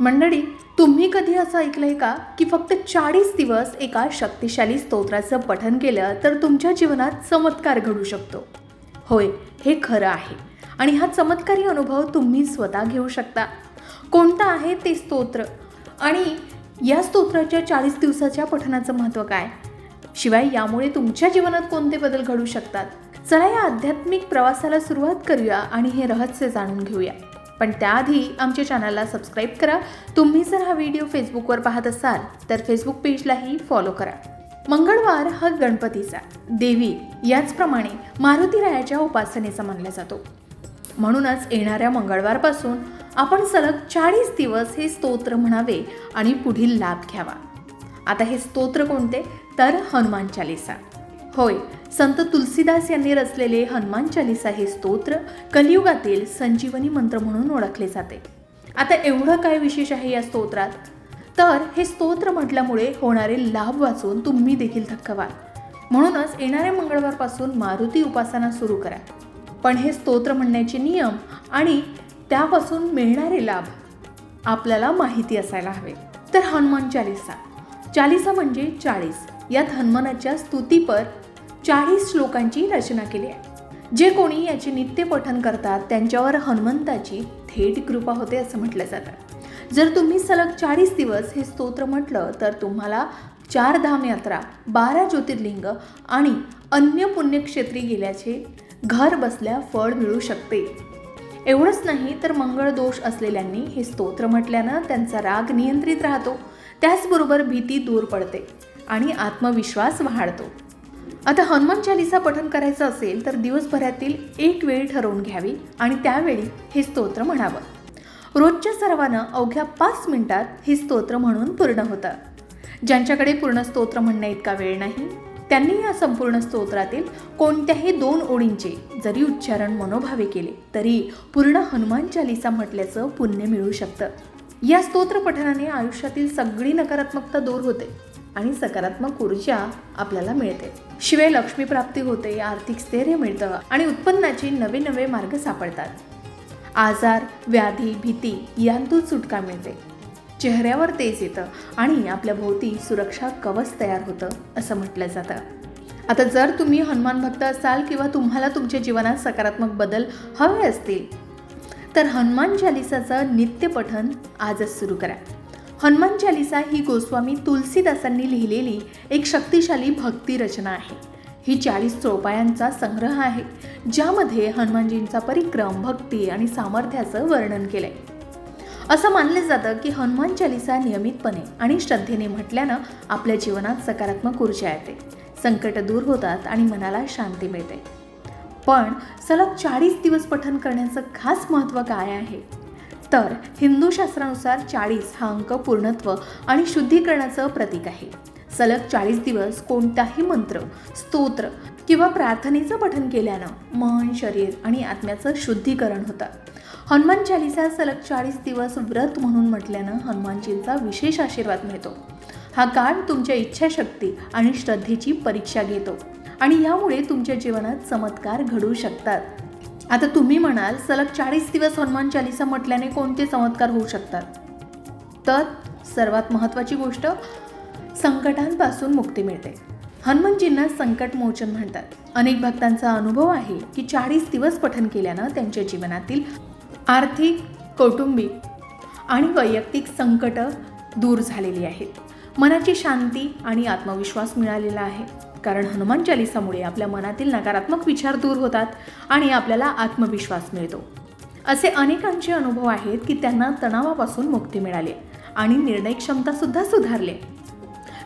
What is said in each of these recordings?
मंडळी तुम्ही कधी असं ऐकलंय का की फक्त चाळीस दिवस एका शक्तिशाली स्तोत्राचं पठन केलं तर तुमच्या जीवनात चमत्कार घडू शकतो? होय हे खरं आहे. आणि हा चमत्कारी अनुभव तुम्ही स्वतः घेऊ शकता. कोणतं आहे ते स्तोत्र? आणि या स्तोत्राच्या चाळीस दिवसाच्या पठनाचं महत्त्व काय? शिवाय यामुळे तुमच्या जीवनात कोणते बदल घडू शकतात? चला या आध्यात्मिक प्रवासाला सुरुवात करूया आणि हे रहस्य जाणून घेऊया. पण त्याआधी आमच्या चॅनलला सबस्क्राईब करा. तुम्ही जर हा व्हिडिओ फेसबुकवर पाहत असाल तर फेसबुक पेजलाही फॉलो करा. मंगळवार हा गणपतीचा. देवी याचप्रमाणे मारुतीरायाच्या उपासनेचा मानला जातो. म्हणूनच येणाऱ्या मंगळवारपासून आपण सलग चाळीस दिवस हे स्तोत्र म्हणावे आणि पुढील लाभ घ्यावा. आता हे स्तोत्र कोणते? तर हनुमान चालिसा. होय संत तुलसीदास यांनी रचलेले हनुमान चालिसा हे स्तोत्र कलियुगातील संजीवनी मंत्र म्हणून ओळखले जाते. आता एवढं काय विशेष आहे या स्तोत्रात? तर हे स्तोत्र म्हटल्यामुळे होणारे लाभ वाचून तुम्ही देखील थक्क व्हाल म्हणूनच येणाऱ्या मंगळवारपासून मारुती उपासना सुरू करा. पण हे स्तोत्र म्हणण्याचे नियम आणि त्यापासून मिळणारे लाभ आपल्याला माहिती असायला हवे. तर हनुमान चालिसा. चालिसा म्हणजे चाळीस. यात हनुमानाच्या स्तुतीपर चाळीस श्लोकांची रचना केली आहे. जे कोणी याचे नित्य पठन करतात त्यांच्यावर हनुमंताची थेट कृपा होते असं म्हटलं जातं. जर तुम्ही सलग चाळीस दिवस हे स्तोत्र म्हटलं तर तुम्हाला चार धाम यात्रा बारा ज्योतिर्लिंग आणि अन्य पुण्यक्षेत्री गेल्याचे घर बसल्या फळ मिळू शकते. एवढंच नाही तर मंगळ दोष असलेल्यांनी हे स्तोत्र म्हटल्यानं त्यांचा राग नियंत्रित राहतो. त्याचबरोबर भीती दूर पडते आणि आत्मविश्वास वाढतो. आता हनुमान चालिसा पठन करायचं असेल तर दिवसभरातील एक वेळ ठरवून घ्यावी आणि त्यावेळी हे स्तोत्र म्हणावं. रोजच्या सर्वानं अवघ्या पाच मिनिटात हे स्तोत्र म्हणून पूर्ण होतं. ज्यांच्याकडे पूर्ण स्तोत्र म्हणण्या इतका वेळ नाही त्यांनी या संपूर्ण स्तोत्रातील कोणत्याही दोन ओळींचे जरी उच्चारण मनोभावे केले तरी पूर्ण हनुमान चालिसा म्हटल्याचं पुण्य मिळू शकतं. या स्तोत्र पठनाने आयुष्यातील सगळी नकारात्मकता दूर होते. आणि सकारात्मक ऊर्जा आपल्याला मिळते. शिवाय लक्ष्मी प्राप्ती होते आर्थिक स्थैर्य मिळतं आणि उत्पन्नाचे नवे नवे मार्ग सापडतात. आजार व्याधी भीती यांतून सुटका मिळते. चेहऱ्यावर तेज येतं आणि आपल्या भोवती सुरक्षा कवच तयार होतं असं म्हटलं जातं. आता जर तुम्ही हनुमान भक्त असाल किंवा तुम्हाला तुमच्या जीवनात सकारात्मक बदल हवे असतील तर हनुमान चालिसाचं नित्य पठन आजच सुरू करा. हनुमान चालिसा ही गोस्वामी तुलसीदासांनी लिहिलेली एक शक्तिशाली भक्ती रचना आहे. ही चाळीस चौपायांचा संग्रह आहे ज्यामध्ये हनुमानजींचा परिक्रम भक्ती आणि सामर्थ्याचं वर्णन केलंय. असं मानलं जातं की हनुमान चालिसा नियमितपणे आणि श्रद्धेने म्हटल्यानं आपल्या जीवनात सकारात्मक ऊर्जा येते संकट दूर होतात आणि मनाला शांती मिळते. पण सलग चाळीस दिवस पठन करण्याचं खास महत्त्व काय आहे? तर हिंदू शास्त्रानुसार चाळीस हा अंक पूर्णत्व आणि शुद्धीकरणाचं प्रतीक आहे. सलग चाळीस दिवस कोणताही मंत्र स्तोत्र किंवा प्रार्थनेचं पठन केल्यानं मन शरीर आणि आत्म्याचं शुद्धीकरण होतं. हनुमान चालिसा सलग चाळीस दिवस व्रत म्हणून म्हटल्यानं हनुमानजींचा विशेष आशीर्वाद मिळतो. हा काळ तुमच्या इच्छाशक्ती आणि श्रद्धेची परीक्षा घेतो आणि यामुळे तुमच्या जीवनात चमत्कार घडू शकतात. आता तुम्ही म्हणाल सलग चाळीस दिवस हनुमान चालिसा म्हटल्याने कोणते चमत्कार होऊ शकतात? तर सर्वात महत्त्वाची गोष्ट संकटांपासून मुक्ती मिळते. हनुमानजींना संकट मोचन म्हणतात. अनेक भक्तांचा अनुभव आहे की चाळीस दिवस पठन केल्यानं त्यांच्या जीवनातील आर्थिक कौटुंबिक आणि वैयक्तिक संकटं दूर झालेली आहेत. मनाची शांती आणि आत्मविश्वास मिळालेला आहे. कारण हनुमान चालिसामुळे आपल्या मनातील नकारात्मक विचार दूर होतात आणि आपल्याला आत्मविश्वास मिळतो. असे अनेकांचे अनुभव आहेत की त्यांना तणावापासून मुक्ती मिळाली आणि निर्णय क्षमतासुद्धा सुधारले.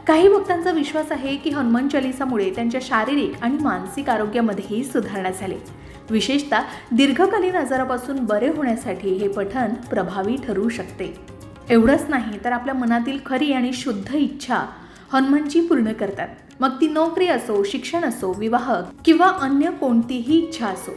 काही भक्तांचा विश्वास आहे की हनुमान चालिसामुळे त्यांच्या शारीरिक आणि मानसिक आरोग्यामध्येही सुधारणा झाली. विशेषतः दीर्घकालीन आजारापासून बरे होण्यासाठी हे पठण प्रभावी ठरू शकते. एवढंच नाही तर आपल्या मनातील खरी आणि शुद्ध इच्छा हनुमानची पूर्ण करतात. मग ती नोकरी असो शिक्षण असो विवाह किंवा अन्य कोणतीही इच्छा असो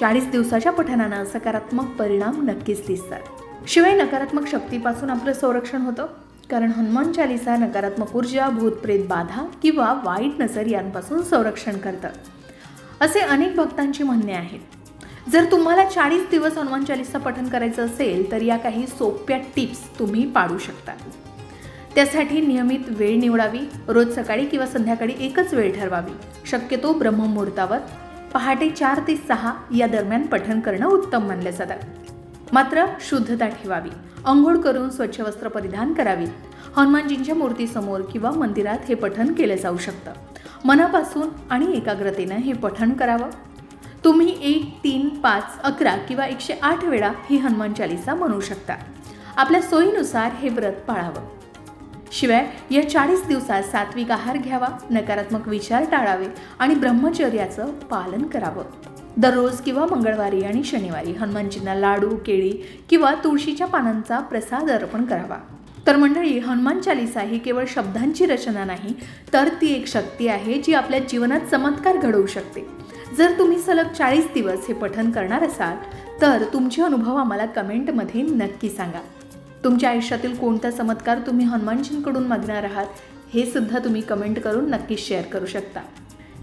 चाळीस दिवसाच्या पठणानं सकारात्मक परिणाम नक्कीच दिसतात. शिवाय नकारात्मक शक्तीपासून आपलं संरक्षण होतं. कारण हनुमान चालिसा नकारात्मक ऊर्जा भूतप्रेत बाधा किंवा वाईट नजर यांपासून संरक्षण करतं. असे अनेक भक्तांची म्हणणे आहेत. जर तुम्हाला चाळीस दिवस हनुमान चालीसा पठण करायचं असेल तर या काही सोप्या टिप्स तुम्ही पाडू शकता. त्यासाठी नियमित वेळ निवडावी रोज सकाळी किंवा संध्याकाळी एकच वेळ ठरवावी. शक्यतो ब्रह्ममुहूर्तावर पहाटे चार ते सहा या दरम्यान पठण करणं उत्तम मानलं जातं. मात्र शुद्धता ठेवावी अंघोळ करून स्वच्छ वस्त्र परिधान करावीत हनुमानजींच्या मूर्तीसमोर किंवा मंदिरात हे पठण केलं जाऊ शकतं. मनापासून आणि एकाग्रतेनं हे पठण करावं. तुम्ही एक तीन पाच अकरा किंवा एकशे आठ वेळा ही हनुमान चालिसा म्हणू शकता. आपल्या सोयीनुसार हे व्रत पाळावं. शिवाय या चाळीस दिवसात सात्विक आहार घ्यावा नकारात्मक विचार टाळावे आणि ब्रह्मचर्याचं पालन करावं. दररोज किंवा मंगळवारी आणि शनिवारी हनुमानजींना लाडू केळी किंवा तुळशीच्या पानांचा प्रसाद अर्पण करावा. तर मंडळी हनुमान चालिसा ही केवळ शब्दांची रचना नाही तर ती एक शक्ती आहे जी आपल्या जीवनात चमत्कार घडवू शकते. जर तुम्ही सलग चाळीस दिवस हे पठण करणार असाल तर तुमचे अनुभव आम्हाला कमेंटमध्ये नक्की सांगा. तुमच्या आयुष्यातील कोणता चमत्कार तुम्ही हनुमानजींकडून मागणार आहात हे सुद्धा तुम्ही कमेंट करून नक्कीच शेअर करू शकता.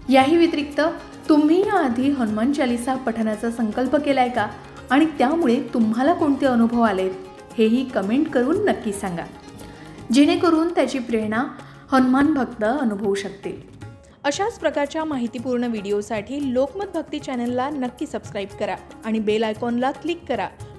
याही व्यतिरिक्त तुम्ही याआधी हनुमान चालिसा पठणाचा संकल्प केलाय का? आणि त्यामुळे तुम्हाला कोणते अनुभव आलेत हेही कमेंट करून नक्की सांगा. जेणेकरून त्याची प्रेरणा हनुमान भक्त अनुभवू शकतील. अशाच प्रकारच्या माहितीपूर्ण व्हिडिओसाठी लोकमत भक्ती चॅनलला नक्की सबस्क्राईब करा आणि बेल आयकॉनला क्लिक करा.